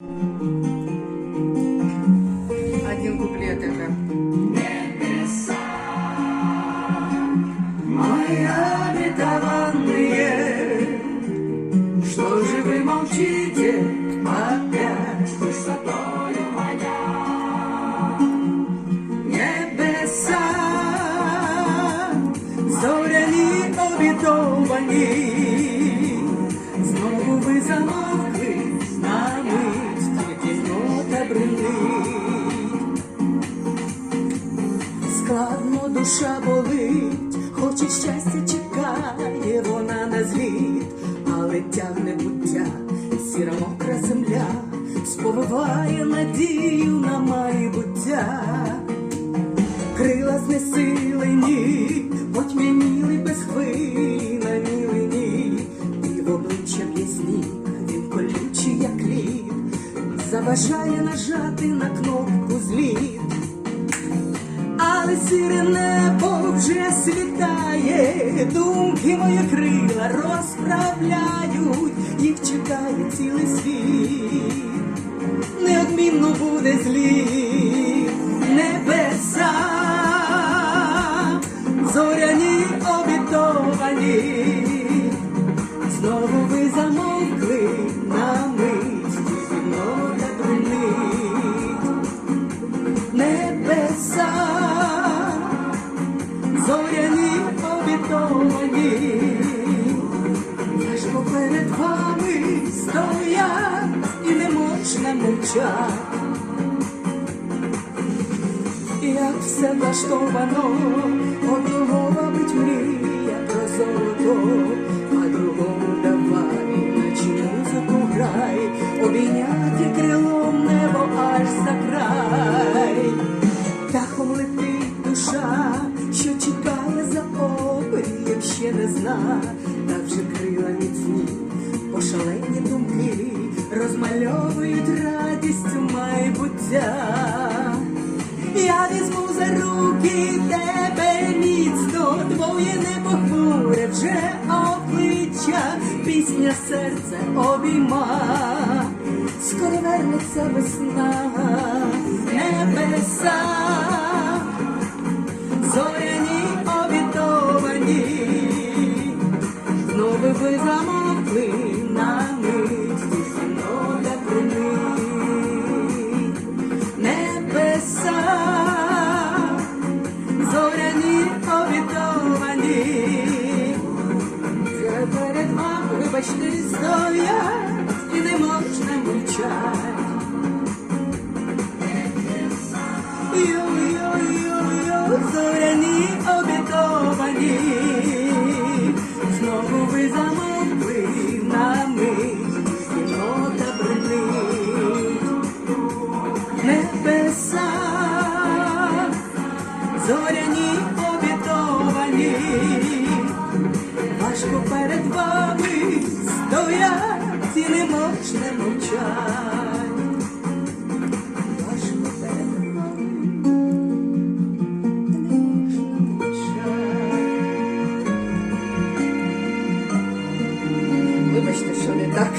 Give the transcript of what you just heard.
Один куплет это. Моя обетованные, что же вы молчите опять высотою моя? Небеса, зоряні обітовані, знову ви замовкли Складно душа болить, хоч і щастя чекає вона на зліт, але тягне буття, сіра мокра земля, сповиває надію на майбуття. Крила знесилені, потьмяніли без хвилі на мілині, і в обличчя п'ясні, він колючий, як лід, заважає нажати на кнопку зліт. Але сіре небо вже світає, думки мої крила розправляють, їх чекає цілий світ, неодмінно буде зліт небеса, зоряні обітовані, знову ви замовкли на мить, нота брунить небеса, вами стоять і не можна мовчать. Як все влаштовано, одного, мабуть, мрія про золото, а другому давай, наче музику грай, обійняти крилом небо аж за край. Птахом летить душа, що чекає за обрієм, ще не зна, та вже крила міцні, пошалені думки розмальовують радістю майбуття. Я візьму за руки тебе міцно, твоє непохмуре вже обличчя, пісня серце обійма, скоро вернеться весна, небеса, зоряні обітовані, знову ви замовкли вибачте, стоять і не можна мовчать. Йо-йо-йо-йо, зоряні обітовані, знову ви замовкли на мить, нота бренить небеса, зоряні обітовані, важко перед вами вічне мовчання. Вибачте, що не так.